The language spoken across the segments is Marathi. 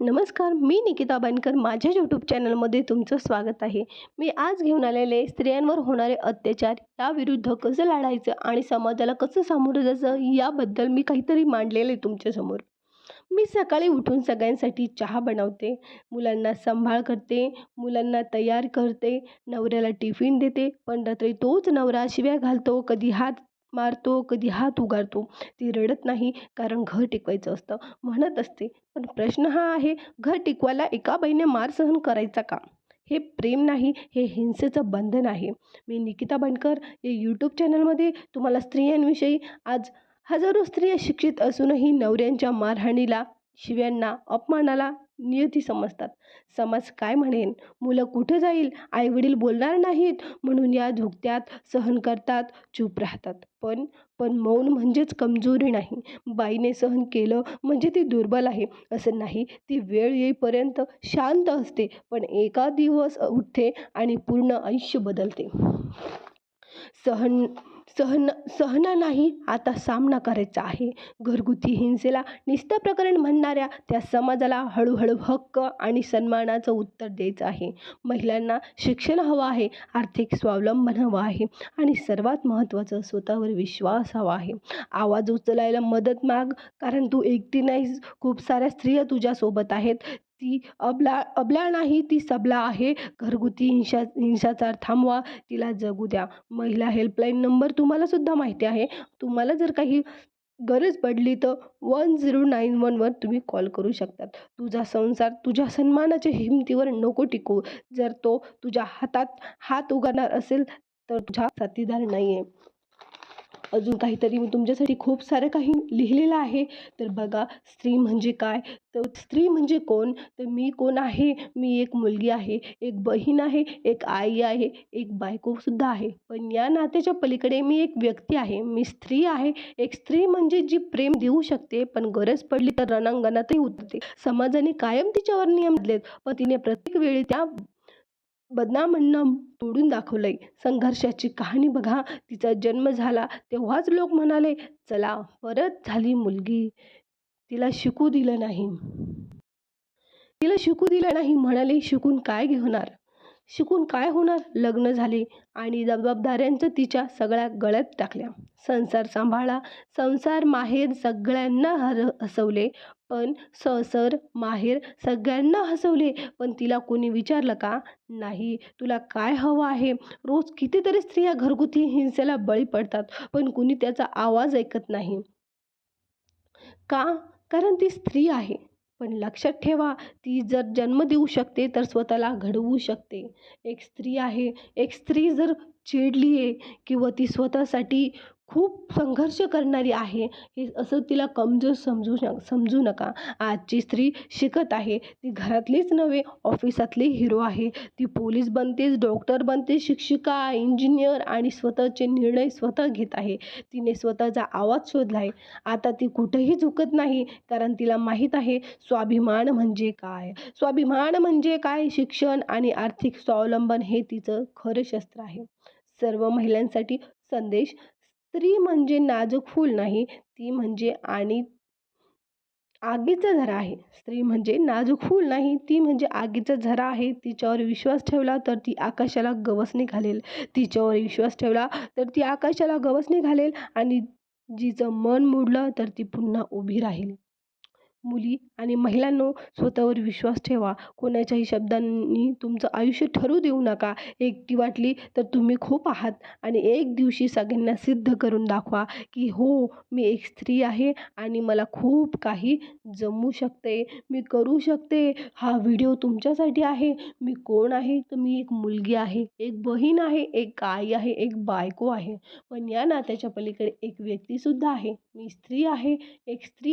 नमस्कार मी निकिता बनकर. माझ्या यूट्यूब चॅनलमध्ये तुमचं स्वागत आहे. मी आज घेऊन आलेले स्त्रियांवर होणारे अत्याचार याविरुद्ध कसं लढायचं आणि समाजाला कसं सामोरं जायचं याबद्दल मी काहीतरी मांडलेलं आहे तुमच्यासमोर. मी सकाळी उठून सगळ्यांसाठी चहा बनवते मुलांना सांभाळ करते मुलांना तयार करते नवऱ्याला टिफिन देते पण रात्री तोच नवरा शिव्या घालतो कधी हात मारतो कधी हात उगारतो ती रडत नाही कारण घर टिकवायचं असतं. म्हणत असते पण प्रश्न हा आहे घर टिकवायला एका बाईने मार सहन करायचा का? हे प्रेम नाही हे हिंसेचं बंधन आहे. मी निकिता बनकर या यूट्यूब चॅनलमध्ये तुम्हाला स्त्रियांविषयी आज हजारो स्त्रिया शिक्षित असूनही नवऱ्यांच्या मारहाणीला शिव्यांना अपमानाला नियती समजतात. समाज काय म्हणेन? मुलं कुठं जाईल? आईवडील बोलणार नाहीत म्हणून या धुकत्यात सहन करतात चूप राहतात. पण पण मौन म्हणजेच कमजोरी नाही. बाईने सहन केलं म्हणजे ती दुर्बल आहे. असं नाही ती वेळ येईपर्यंत शांत असते पण एका दिवस उठते आणि पूर्ण आयुष्य बदलते. सहन सहन सहना नाही आता सामना करायचा आहे. घरगुती हिंसेला निस्ता प्रकरण म्हणणाऱ्या त्या समाजाला हळूहळू हक्क आणि सन्मानाचं उत्तर द्यायचं आहे. महिलांना शिक्षण हवं आहे आर्थिक स्वावलंबन हवं आहे आणि सर्वात महत्त्वाचं स्वतःवर विश्वास हवा आहे. आवाज उचलायला मदत माग कारण तू एकटी नाहीस खूप साऱ्या स्त्रिया तुझ्यासोबत आहेत. ती अबला अबला नाही ती सबला आहे. घरगुती हिंसा हिंसाचार थांबवा तिला जगू द्या. महिला हेल्पलाईन नंबर तुम्हालासुद्धा माहिती आहे. तुम्हाला जर काही गरज पडली तर वन झिरो नाईन वनवर तुम्ही कॉल करू शकतात. तुझा संसार तुझ्या सन्मानाच्या हिमतीवर नको टिकू. जर तो तुझ्या हातात हात उगारणार असेल तर तुझा साथीदार नाही आहे अजून काहीतरी मी तुमच्यासाठी खूप सारं काही लिहिलेलं आहे. तर बघा स्त्री म्हणजे काय? तर स्त्री म्हणजे कोण? तर मी कोण आहे? मी एक मुलगी आहे एक बहीण आहे एक आई आहे एक बायकोसुद्धा आहे. पण या नात्याच्या पलीकडे मी एक व्यक्ती आहे. मी स्त्री आहे. एक स्त्री म्हणजे जी प्रेम देऊ शकते पण गरज पडली तर रणांगणातही उतरते. समाजाने कायम तिच्यावर नियम दिलेत पण तिने प्रत्येक वेळी त्या बदनामांना तोडून दाखवलंय. संघर्षाची कहाणी बघा. तिचा जन्म झाला तेव्हाच लोक म्हणाले चला परत झाली मुलगी. तिला शिकू दिलं नाही. तिला शिकू दिलं नाही म्हणाले शिकून काय घेणार? शिकून काय होणार? लग्न झाले आणि जबाबदाऱ्यांचं तिच्या सगळ्या गळ्यात टाकल्या. संसार सांभाळा. संसार माहेर सगळ्यांना हर हसवले. पण ससर माहेर सगळ्यांना हसवले. पण तिला कोणी विचारलं का? नाही. तुला काय हवं आहे? रोज कितीतरी स्त्रिया घरगुती हिंसेला बळी पडतात पण कुणी त्याचा आवाज ऐकत नाही. का? कारण ती स्त्री आहे. पण लक्षात ठेवा ती जर जन्म देऊ शकते तर स्वतःला घडवू शकते. एक स्त्री आहे एक स्त्री जर चिडली आहे किंवा ती स्वतःसाठी खूप संघर्ष करणारी आहे. हे असं तिला कमजोर समजू न समजू नका. आजची स्त्री शिकत आहे. ती घरातलीच नव्हे ऑफिसातली हिरो आहे. ती पोलीस बनतेच डॉक्टर बनते शिक्षिका इंजिनियर आणि स्वतःचे निर्णय स्वतः घेत आहे. तिने स्वतःचा आवाज शोधला आहे आता ती कुठेही झुकत नाही कारण तिला माहीत आहे स्वाभिमान म्हणजे काय? स्वाभिमान म्हणजे काय? शिक्षण आणि आर्थिक स्वावलंबन हे तिचं खरं शस्त्र आहे. सर्व महिलांसाठी संदेश स्त्री म्हणजे नाजूक फूल नाही ती म्हणजे आणि आगीचा झरा आहे. स्त्री म्हणजे नाजूक फूल नाही ती म्हणजे आगीचा झरा आहे. तिच्यावर विश्वास ठेवला तर ती आकाशाला गवसणी घालेल. तिच्यावर विश्वास ठेवला तर ती आकाशाला गवसणी घालेल आणि जिचं मन मोडलं तर ती पुन्हा उभी राहील. मुली आणि महिलांनो स्वतःवर विश्वास ठेवा. कोणाच्याही शब्दांनी तुमचं आयुष्य ठरू देऊ नका. एकटी वाटली तर तुम्ही खूप आहात आणि एक दिवशी सगळ्यांना सिद्ध करून दाखवा की हो मी एक स्त्री आहे आणि मला खूप काही जमू शकते मी करू शकते. हा व्हिडिओ तुमच्यासाठी आहे. मी कोण आहे? तर मी एक मुलगी आहे एक बहीण आहे एक आई आहे एक बायको आहे. पण या नात्याच्या पलीकडे एक व्यक्तीसुद्धा आहे. मी स्त्री आहे. एक स्त्री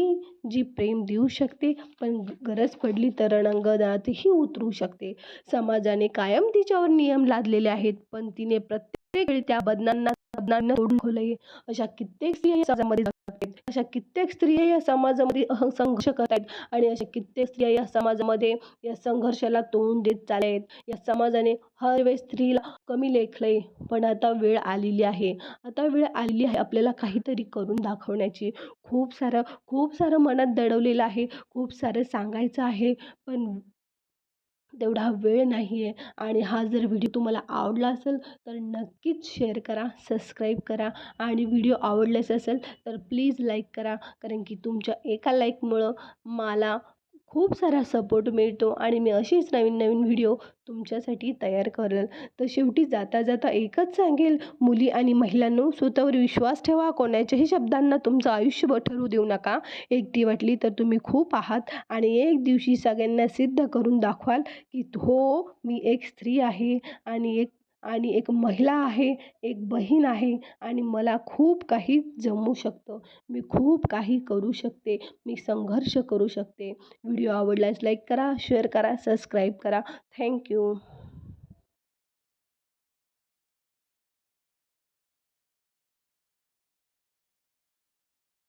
जी प्रेम देऊ शकते पण गरज पडली तर रणांगणातही उतरू शकते. समाजाने कायम तिच्यावर नियम लादलेले आहेत पण तिने प्रत्येक वेळी त्या बदनांना भावनांना तोडून खोलय अशा कित्येक स्त्रिया समाजामध्ये अशा कित्येक स्त्रिया या समाजामध्ये संघर्ष करत आहेत. आणि अशा कित्येक स्त्रिया या समाजामध्ये या संघर्षाला तोंड देत चालल्या आहेत. या समाजाने हर वेळेस स्त्रीला कमी लेखलंय. पण आता वेळ आलेली आहे. आता वेळ आलेली आहे आपल्याला काहीतरी करून दाखवण्याची. खूप सारं खूप सारं मनात दडवलेलं आहे. खूप सारं सांगायचं आहे. पण तेवढा वेळ नाही आहे आणि हा जर व्हिडिओ तुम्हाला आवडला असेल तर नक्कीच शेअर करा सबस्क्राईब करा. आणि व्हिडिओ आवडलेच असेल तर प्लीज लाईक करा. कारण की तुमच्या एका लाईकमुळं मला खूप सारा सपोर्ट मिळतो आणि मी अशीच नवीन नवीन व्हिडिओ तुमच्यासाठी तयार करेल. तर शेवटी जाता जाता एकच सांगेल मुली आणि महिलांनो स्वतःवर विश्वास ठेवा. कोणाच्याही शब्दांना तुमचं आयुष्य ठरवू देऊ नका. एकटी वाटली तर तुम्ही खूप आहात आणि एक दिवशी सगळ्यांना सिद्ध करून दाखवाल की हो मी एक स्त्री आहे आणि एक आणि एक महिला आहे एक बहीण आहे आणि मला खूप काही जमू शकतं. मी खूप काही करू शकते. मी संघर्ष करू शकते. व्हिडिओ आवडल्यास लाईक करा शेअर करा सबस्क्राईब करा. थँक्यू